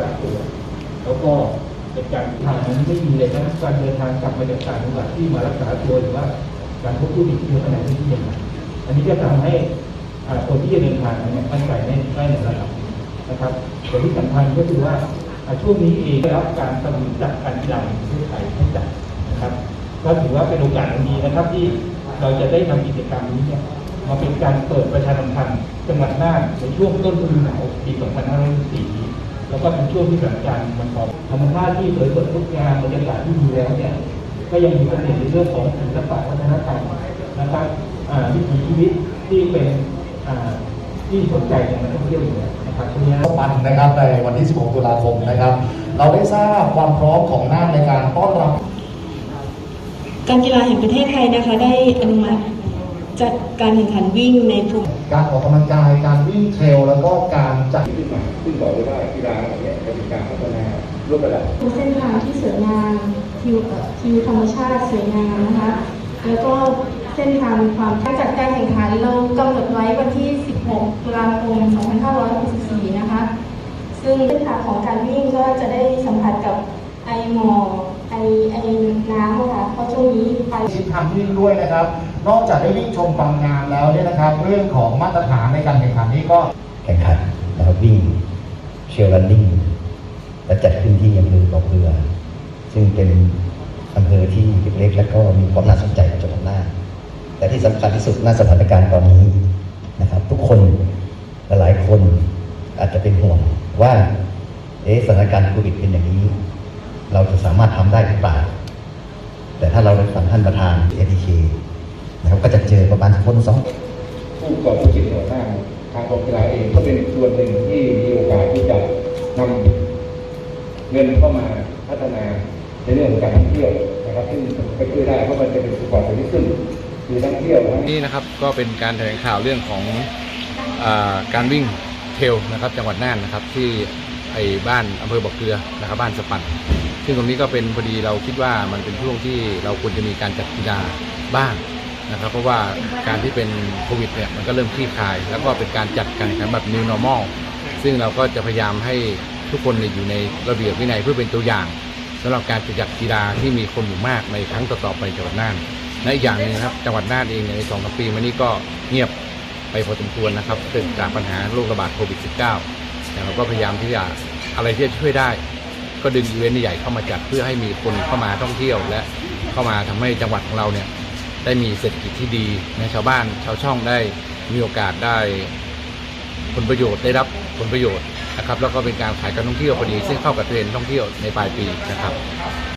การตรวจเป็นการทางนั้นไม่มีเลยนะการเดินทางกลับมาจากต่างจังหวัดที่มารักษาตัวหรือว่าการพบผู้ติดเชื้อขณะที่ที่ยังไงอันนี้ก็ทำให้คนที่จะเดินทางเนี่ยมั่นใจได้ได้ในระดับนะครับแต่ที่สำคัญก็คือว่าช่วงนี้เองได้รับการสนับสนุนจากการกีฬาแห่งประเทศไทยให้จัดนะครับก็ถือว่าเป็นโอกาสดีนะครับที่เราจะได้นำกิจกรรมนี้เนี่ยมาเป็นการเปิดประชาสัมพันธ์จังหวัดน่านในช่วงต้นฤดูหนาวปี 2564นี้ แล้วก็เป็นช่วงที่สถานการณ์มันพอธรรมชาติที่สวยสดงดงามบรรยากาศที่ดีแล้วเนี่ยก็ยังมีประเด็นในเรื่องของศิลปะวัฒนธรรมนะครับอ่าวิถีชีวิตที่เป็นอ่าที่สนใจในนักท่องเที่ยวอยู่แล้วนะครับตรงนี้ปันนะครับในวันที่ 16 ตุลาคมนะครับ เราได้ทราบความพร้อมของน่านในการต้อนรับ การกีฬาแห่งประเทศไทยนะคะได้อนุมัติ จัดการแข่งขันวิ่งในภูมิการออกกำลังกาย การวิ่งเทรลแล้วก็การจัดขึ้นมาซึ่งบอกเลยว่ากีฬาเนี่ยจะเป็นการพัฒนารูประดับเส้นทางที่สวยงามทิวเอ่อทิวธรรมชาติสวยงามนะคะ แล้วก็เส้นทางมีความการจัดการแข่งขันเรากำหนดไว้วันที่ 16 ตุลาคม 2564 นะคะ ซึ่งเส้นทางของการวิ่งก็จะได้สัมผัสกับไอหมอกไอไอน้ำอะค่ะเพราะช่วงนี้ไปชิดทำที่นี่ด้วยนะครับ นอกจากได้วิ่งชมความงามแล้วเนี่ยนะครับ เรื่องของมาตรฐานในการแข่งขันนี้ก็แข่งขันนะครับวิ่งเชลรันนิ่งและจัดขึ้นที่อำเภอบ่อเกลือ ซึ่งเป็นอำเภอที่เล็กและก็มีความน่าสนใจของจังหวัดน่านแต่ที่สำคัญที่สุดณสถานการณ์ตอนนี้นะครับ ทุกคนหลายคนอาจจะเป็นห่วงว่าเอ๊สถานการณ์โควิดเป็นอย่างนี้ เราจะสามารถทำได้หรือเปล่าแต่ถ้าเราได้ฟังท่านประธานเอทีเค นะครับก็จะเจอประมาณคนสองผู้ก่อธุรกิจในหัวหน้าทางกองกีฬาเองก็เป็นส่วนหนึ่งที่มีโอกาสที่จะนำเงินเข้ามาพัฒนาในเรื่องของการท่องเที่ยวนะครับซึ่งไปช่วยได้เพราะมันจะเป็นสปอร์ตชนิดซึ่งมีนักเที่ยวทั้งนี่นะครับก็เป็นการแถลงข่าวเรื่องของการวิ่งเทรลนะครับจังหวัดน่านนะครับที่ไอ้บ้านอำเภอบ่อเกลือนะครับบ้านสปันซึ่งตรงนี้ก็เป็นพอดีเราคิดว่ามันเป็นช่วงที่เราควรจะมีการจัดกีฬาบ้าง นะครับ เพราะว่าการที่เป็นโควิดเนี่ยมันก็เริ่มคลี่คลาย แล้วก็เป็นการจัดการแข่งขันแบบ new normal ซึ่งเราก็จะพยายามให้ทุกคนอยู่ในระเบียบวินัยเพื่อเป็นตัวอย่างสำหรับการจัดกีฬาที่มีคนหมู่มากในครั้งต่อๆไปจังหวัดน่านและอีกอย่างหนึงครับจังหวัดน่านเองในสองสปีมานี้ก็เงียบไปพอสมควรนะครับเกิดจากปัญหาโรคระบาดโควิด -19 แต่เราก็พยายามที่จะอะไรที่จะช่วยได้ ก็ดึงอีเวนต์ใหญ่เข้ามาจัดเพื่อให้มีคนเข้ามาท่องเที่ยวและเข้ามาทำให้จังหวัดของเราเนี่ย ได้มีเศรษฐกิจที่ดีในชาวบ้านชาวช่องได้มีโอกาสได้ผลประโยชน์ได้รับผลประโยชน์นะครับ แล้วก็เป็นการขายการท่องเที่ยวพอดีซึ่งเข้ากับเทรนด์ท่องเที่ยวในปลายปีนะครับ